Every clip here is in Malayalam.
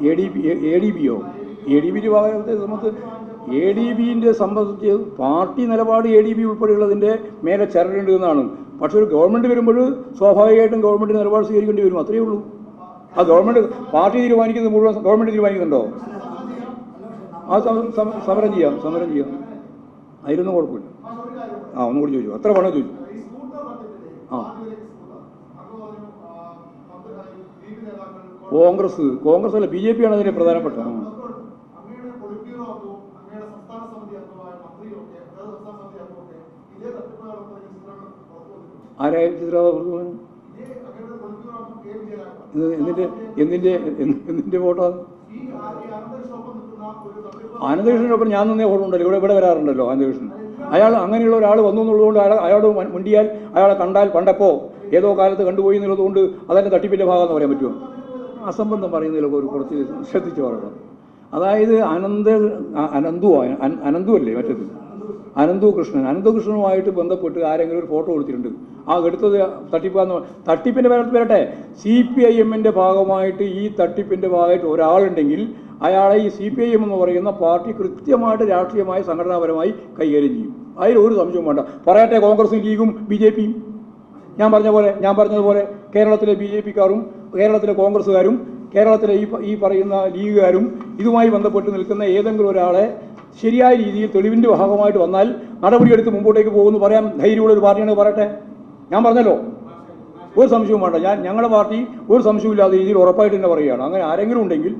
A D B A D ബിയോ A D ബിയുടെ ഭാഗത്തെ നമുക്ക് എ ഡി ബിന്റെ സംബന്ധിച്ച് പാർട്ടി നിലപാട് എ ഡി ബി ഉൾപ്പെടെയുള്ളതിന്റെ മേലെ ചരടേണ്ടതെന്നാണ് പക്ഷേ ഒരു ഗവൺമെന്റ് വരുമ്പോൾ സ്വാഭാവികമായിട്ടും ഗവൺമെന്റ് നിലപാട് സ്വീകരിക്കേണ്ടി വരും. അത്രയേ ഉള്ളൂ. ആ ഗവൺമെന്റ് പാർട്ടി തീരുമാനിക്കുന്നത് മുഴുവൻ ഗവൺമെന്റ് തീരുമാനിക്കുന്നുണ്ടോ? ആ സമ- സമ- സമരം ചെയ്യാം സമരം ചെയ്യാം. അതിലൊന്നും കുഴപ്പമില്ല. ആ ഒന്നും കൂടി ചോദിച്ചു. എത്ര പണം ചോദിച്ചു? ആ. ആരായ കോൺഗ്രസ് അല്ല ബി ജെ പി ആണ് കെ പ്രധാനപ്പെട്ട ഇത് എന്തിന്റെ എന്തിന്റെ എന്ത്- എന്തിന്റെ ഫോട്ടോ ആനന്ദകൃഷ്ണനൊപ്പം ഞാൻ നിന്നേ ഫോട്ടോ ഉണ്ടല്ലോ ഇവിടെ ഇവിടെ വരാറുണ്ടല്ലോ ആനന്ദകൃഷ്ണൻ അയാൾ അങ്ങനെയുള്ള ഒരാൾ വന്നു എന്നുള്ളതുകൊണ്ട് അയാൾ അയാളോട് മുണ്ടിയാൽ അയാളെ കണ്ടാൽ പണ്ടപ്പോ ഏതോ കാലത്ത് കണ്ടുപോയി എന്നുള്ളതുകൊണ്ട് അതന്നെ തട്ടിപ്പിന്റെ ഭാഗം എന്ന് പറയാൻ പറ്റുമോ? അസംബന്ധം പറയുന്നതിലൊക്കെ ഒരു കുറച്ച് ശ്രദ്ധിച്ചു പറയണം. അതായത് അനന്ത അനന്തു അനന്തു അല്ലേ മറ്റേത്? അനന്തു കൃഷ്ണൻ. അനന്തു കൃഷ്ണനുമായിട്ട് ബന്ധപ്പെട്ട് ആരെങ്കിലും ഒരു ഫോട്ടോ കൊടുത്തിട്ടുണ്ട് ആ എടുത്തത് തട്ടിപ്പാന്ന് തട്ടിപ്പിന്റെ പേരത്ത് വരട്ടെ. സി പി ഐ എമ്മിന്റെ ഭാഗമായിട്ട് ഈ തട്ടിപ്പിന്റെ ഭാഗമായിട്ട് ഒരാളുണ്ടെങ്കിൽ അയാളെ ഈ സി പി ഐ എം എന്ന് പറയുന്ന പാർട്ടി കൃത്യമായിട്ട് രാഷ്ട്രീയമായി സംഘടനാപരമായി കൈകാര്യം ചെയ്യും. അതിൽ ഒരു സംശയവും വേണ്ട. പറയട്ടെ കോൺഗ്രസും ലീഗും ബി ജെ പിയും. ഞാൻ പറഞ്ഞ പോലെ ഞാൻ പറഞ്ഞതുപോലെ കേരളത്തിലെ ബി ജെ പിക്കാരും കേരളത്തിലെ കോൺഗ്രസ്സുകാരും കേരളത്തിലെ ഈ ഈ പറയുന്ന ലീഗുകാരും ഇതുമായി ബന്ധപ്പെട്ട് നിൽക്കുന്ന ഏതെങ്കിലും ഒരാളെ ശരിയായ രീതിയിൽ തെളിവിന്റെ ഭാഗമായിട്ട് വന്നാൽ നടപടിയെടുത്ത് മുമ്പോട്ടേക്ക് പോകുമെന്ന് പറയാം ധൈര്യമുള്ള ഒരു പാർട്ടിയാണ് പറയട്ടെ? ഞാൻ പറഞ്ഞല്ലോ. ഒരു സംശയവും വേണ്ട. ഞാൻ ഞങ്ങളുടെ പാർട്ടി ഒരു സംശയമില്ലാത്ത രീതിയിൽ ഉറപ്പായിട്ട് തന്നെ പറയുകയാണ്. അങ്ങനെ ആരെങ്കിലും ഉണ്ടെങ്കിൽ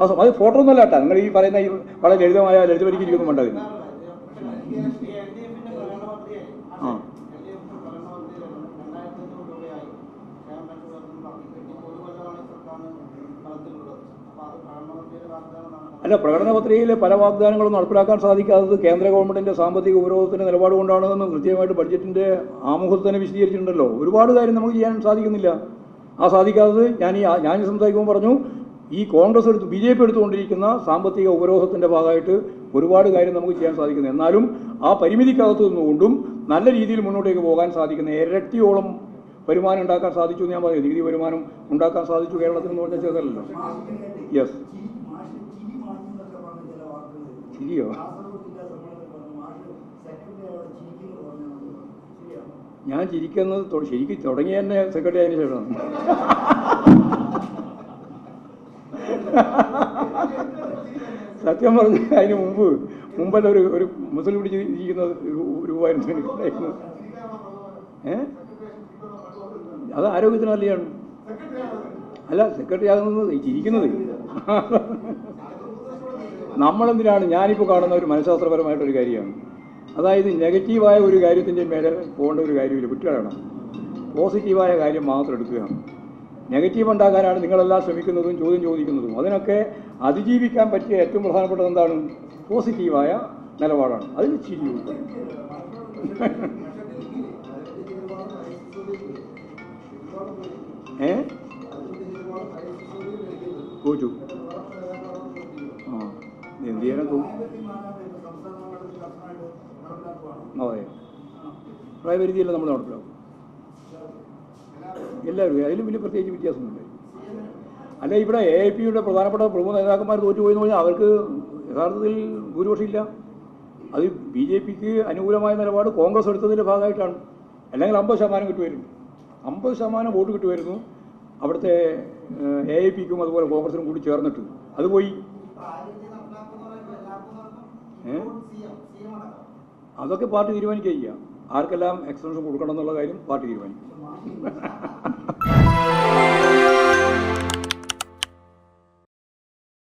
അത് ഫോട്ടോ ഒന്നും കേട്ടോ. നിങ്ങൾ ഈ പറയുന്ന ഈ വളരെ ലളിതമായ ലളിതപരിക്കൊന്നും വേണ്ട ആ. അല്ല പ്രകടന പത്രികയിലെ പല വാഗ്ദാനങ്ങളും നടപ്പിലാക്കാൻ സാധിക്കാത്തത് കേന്ദ്ര ഗവൺമെന്റിന്റെ സാമ്പത്തിക ഉപരോധത്തിന്റെ നിലപാട് കൊണ്ടാണെന്ന് കൃത്യമായിട്ട് ബഡ്ജറ്റിന്റെ ആമുഖത്തിൽ തന്നെ വിശദീകരിച്ചിട്ടുണ്ടല്ലോ. ഒരുപാട് കാര്യം നമുക്ക് ചെയ്യാൻ സാധിക്കുന്നില്ല. ആ സാധിക്കാത്തത് ഞാൻ ഈ ഞാൻ സംസാരിക്കുമ്പോൾ പറഞ്ഞു ഈ കോൺഗ്രസ് എടുത്ത് ബി ജെ പി എടുത്തുകൊണ്ടിരിക്കുന്ന സാമ്പത്തിക ഉപരോധത്തിന്റെ ഭാഗമായിട്ട് ഒരുപാട് കാര്യം നമുക്ക് ചെയ്യാൻ സാധിക്കുന്നു. എന്നാലും ആ പരിമിതിക്കകത്ത് നിന്നുകൊണ്ടും നല്ല രീതിയിൽ മുന്നോട്ടേക്ക് പോകാൻ സാധിക്കുന്ന ഇരട്ടിയോളം വരുമാനം ഉണ്ടാക്കാൻ സാധിച്ചു എന്ന് ഞാൻ പറയുന്നത് നികുതി വരുമാനം ഉണ്ടാക്കാൻ സാധിച്ചു കേരളത്തിൽ എന്ന് പറഞ്ഞാൽ ചെറുതല്ലോ യെസ് ശരിയോ ഞാൻ ചിരിക്കുന്നത് ശരിക്കും തുടങ്ങി തന്നെ സെക്രട്ടറി അതിന് ശേഷം സത്യം പറഞ്ഞ അതിന് മുമ്പ് മുമ്പല്ല ഒരു ഒരു മുസ്ലിം പിടിച്ച് ഇരിക്കുന്ന രൂപമായിരുന്നു എനിക്കുണ്ടായിരുന്നത് ഏ? അത് ആരോഗ്യത്തിന് അല്ല സെക്രട്ടറി ആകുന്നത് ചിരിക്കുന്നത്. നമ്മളെന്തിനാണ്? ഞാനിപ്പോൾ കാണുന്ന ഒരു മനഃശാസ്ത്രപരമായിട്ടൊരു കാര്യമാണ്. അതായത് നെഗറ്റീവായ ഒരു കാര്യത്തിന്റെ മേലെ പോകേണ്ട ഒരു കാര്യമില്ല. കുറ്റിയാണ് പോസിറ്റീവായ കാര്യം മാത്രം എടുക്കുകയാണ് നെഗറ്റീവ് ഉണ്ടാക്കാനാണ് നിങ്ങളെല്ലാം ശ്രമിക്കുന്നതും ചോദ്യം ചോദിക്കുന്നതും. അതിനൊക്കെ അതിജീവിക്കാൻ പറ്റിയ ഏറ്റവും പ്രധാനപ്പെട്ടത് എന്താണ്? പോസിറ്റീവായ നിലപാടാണ്. അതിൽ ചിരി ഉൾപ്പെടും. ഏ? എന്ത് ചെയ്യാനാ അതെ പ്രായപരിധിയല്ല നമ്മൾ നടപ്പിലാക്കും. എല്ലാവരും അതിലും വലിയ പ്രത്യേകിച്ച് വ്യത്യാസമൊന്നുമില്ല. അല്ല ഇവിടെ എ ഐ പിയുടെ പ്രധാനപ്പെട്ട പ്രമുഖ നേതാക്കന്മാർ തോറ്റുപോയി എന്ന് പറഞ്ഞാൽ അവർക്ക് യഥാർത്ഥത്തിൽ ഭൂരിപക്ഷമില്ല. അത് ബി ജെ പിക്ക് അനുകൂലമായ നിലപാട് കോൺഗ്രസ് എടുത്തതിന്റെ ഭാഗമായിട്ടാണ്. അല്ലെങ്കിൽ അമ്പത് ശതമാനം കിട്ടുമായിരുന്നു. അമ്പത് ശതമാനം വോട്ട് കിട്ടുമായിരുന്നു അവിടുത്തെ എ ഐ പിക്കും അതുപോലെ കോൺഗ്രസിനും കൂടി ചേർന്നിട്ട്. അത് പോയി? അതൊക്കെ പാർട്ടി തീരുമാനിക്കുക ആർക്കെല്ലാം എക്സ്റ്റൻഷൻ കൊടുക്കണം എന്നുള്ള കാര്യം പാർട്ടി തീരുമാനിക്കും.